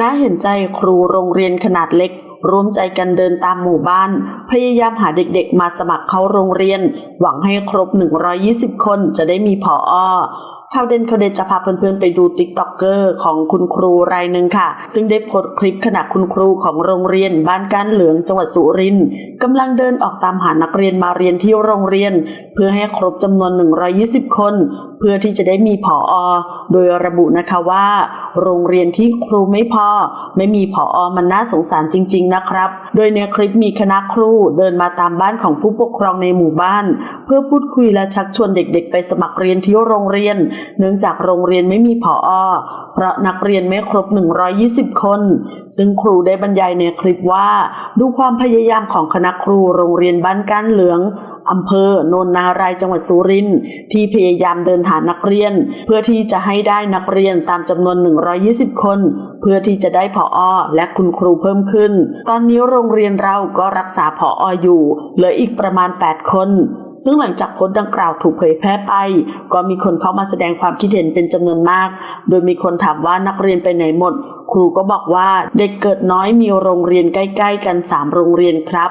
น่าเห็นใจครูโรงเรียนขนาดเล็กร่วมใจกันเดินตามหมู่บ้าน พยายามหาเด็กๆ มาสมัครเข้าโรงเรียน หวังให้ครบ 120 คนจะได้มีผออข่าวเด่นข่าวเด่นจะพาเพื่อนๆไปดูติ๊กต็อกเกอร์ของคุณครูรายหนึ่งค่ะ ซึ่งได้โพสต์คลิปขณะคุณครูของโรงเรียนบ้านก้านเหลืองจังหวัดสุรินทร์กำลังเดินออกตามหานักเรียนมาเรียนที่โรงเรียน พื่อให้ครบจำนวน 120 คน เพื่อที่จะได้มีผออโดยระบุนะคะว่า โรงเรียนที่ครูไม่พอ ไม่มีผออมันน่าสงสารจริง ๆ นะครับ โดยในคลิปมีคณะครูเดินมาตามบ้านของผู้ปกครองในหมู่บ้าน เพื่อพูดคุยและชักชวนเด็กๆ ไปสมัครเรียนที่โรงเรียน เนื่องจากโรงเรียนไม่มีผออเพราะนักเรียนไม่ครบ 120 คน ซึ่งครูได้บรรยายในคลิปว่า ดูความพยายามของคณะครูโรงเรียนบ้านก้านเหลือง อำเภอโนนนารายจังหวัดสุรินทร์ที่พยายามเดินหานักเรียน เพื่อที่จะให้ได้นักเรียนตามจำนวน 120 คน เพื่อที่จะได้ผออและคุณครูเพิ่มขึ้น ตอนนี้โรงเรียนเราก็รักษาผอออยู่เหลืออีกประมาณ 8 คนซึ่งหลังจากโพสต์ดังกล่าวถูกเผยแพร่ไป ก็มีคนเข้ามาแสดงความคิดเห็นเป็นจำนวนมาก โดยมีคนถามว่านักเรียนไปไหนหมด ครูก็บอกว่าเด็กเกิดน้อยมีโรงเรียนใกล้ ๆ กัน 3 โรงเรียนครับ